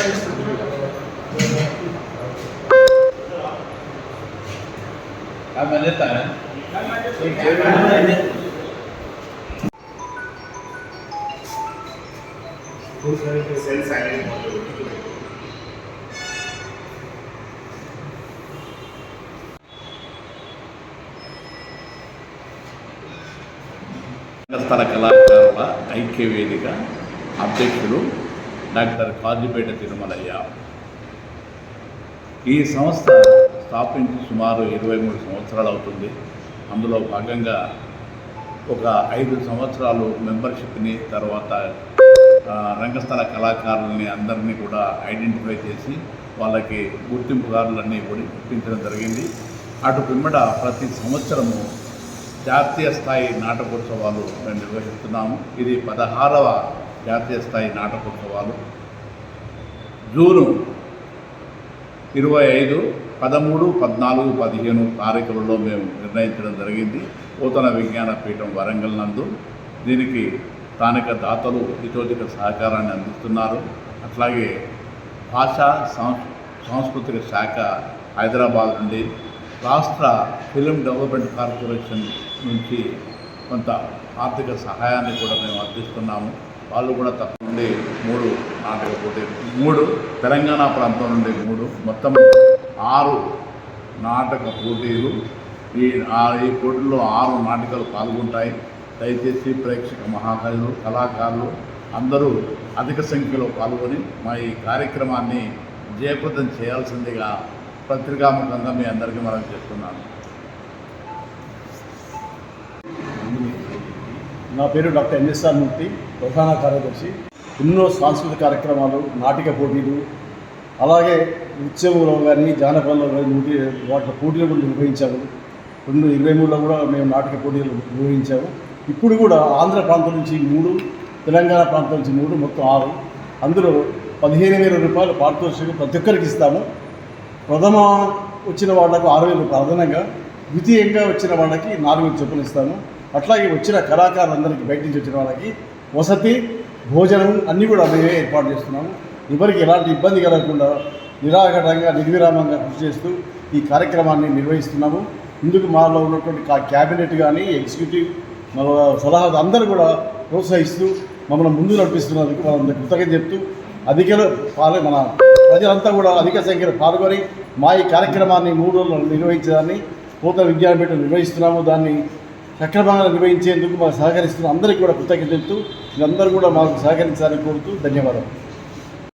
क्या मान्यता है सेल साइलेंट मॉडल స్థల కళాకారుల ఐక్య వేదిక అధ్యక్షులు డాక్టర్ కాజీపేట తిరుమలయ్య. ఈ సంస్థ స్థాపించి సుమారు ఇరవై మూడు సంవత్సరాలు అవుతుంది. అందులో భాగంగా ఒక ఐదు సంవత్సరాలు మెంబర్షిప్ని తర్వాత రంగస్థల కళాకారులని అందరినీ కూడా ఐడెంటిఫై చేసి వాళ్ళకి గుర్తింపుదారులన్నీ కూడా గుర్తించడం జరిగింది. అటు పిమ్మట ప్రతి సంవత్సరము జాతీయ స్థాయి నాటకోత్సవాలు మేము నిర్వహిస్తున్నాము. ఇది పదహారవ జాతీయ స్థాయి నాటకోత్సవాలు. జూను ఇరవై ఐదు పదమూడు పద్నాలుగు పదిహేను తారీఖులలో మేము నిర్ణయించడం జరిగింది. నూతన విజ్ఞాన పీఠం వరంగల్ నందు. దీనికి స్థానిక దాతలు ఇతోధిక సహకారాన్ని అందిస్తున్నారు. అట్లాగే భాషా సాంస్ సాంస్కృతిక శాఖ హైదరాబాద్ నుండి రాష్ట్ర ఫిలిం డెవలప్మెంట్ కార్పొరేషన్ నుంచి కొంత ఆర్థిక సహాయాన్ని కూడా మేము అందిస్తున్నాము. వాళ్ళు కూడా తక్కువ నుండి మూడు నాటక పోటీలు మూడు. తెలంగాణ ప్రాంతం నుండి మూడు. మొత్తం ఆరు నాటక పోటీలు. ఈ ఈ పోటీల్లో ఆరు నాటకాలు పాల్గొంటాయి. దయచేసి ప్రేక్షక మహాకళలు కళాకారులు అందరూ అధిక సంఖ్యలో పాల్గొని మా ఈ కార్యక్రమాన్ని జయప్రదం చేయాల్సిందిగా పత్రికాముఖంగా మీ అందరికీ మనం చెప్తున్నాను. నా పేరు డాక్టర్ ఎన్ఎస్ఆర్ మూర్తి. ప్రధాన కార్యదర్శి ఎన్నో సాంస్కృతిక కార్యక్రమాలు నాటిక పోటీలు అలాగే ఉత్సవంలో కానీ జానపదంలో కానీ నూటి వాటి పోటీలు కూడా నిర్వహించాము రెండు ఇరవై మూడులో కూడా మేము నాటక పోటీలు నిర్వహించాము. ఇప్పుడు కూడా ఆంధ్ర ప్రాంతం నుంచి మూడు తెలంగాణ ప్రాంతం నుంచి మూడు మొత్తం ఆరు. అందులో పదిహేను వేల రూపాయలు పారితోషికం ప్రతి ఒక్కరికి ఇస్తాము. ప్రథమ వచ్చిన వాళ్ళకు ఆరు వేలు ప్రధానంగా ద్వితీయంగా వచ్చిన వాళ్ళకి నాలుగు వేలు చొప్పున ఇస్తాము. అట్లాగే వచ్చిన కళాకారులందరికీ బయట నుంచి వచ్చిన వాళ్ళకి వసతి భోజనం అన్నీ కూడా మేమే ఏర్పాటు చేస్తున్నాము. ఎవరికి ఎలాంటి ఇబ్బంది కలగకుండా నిరాఘటంగా నిర్విరామంగా కృషి చేస్తూ ఈ కార్యక్రమాన్ని నిర్వహిస్తున్నాము. ఇందుకు మాలో ఉన్నటువంటి క్యాబినెట్ కానీ ఎగ్జిక్యూటివ్ మన సలహా అందరూ కూడా ప్రోత్సహిస్తూ మమ్మల్ని ముందు నడిపిస్తున్నందుకు వాళ్ళందరూ కృతజ్ఞత చెప్తూ అధిక పాల మన ప్రజలంతా కూడా అధిక సంఖ్యలో పాల్గొని మా ఈ కార్యక్రమాన్ని మూడు రోజులు నిర్వహించడాన్ని నూతన విద్యాపీఠం నిర్వహిస్తున్నాము. దాన్ని సక్రమంగా నిర్వహించేందుకు మాకు సహకరిస్తున్న అందరికీ కూడా కృతజ్ఞత మీరందరూ కూడా మాకు సహకరించాలని కోరుతూ ధన్యవాదాలు.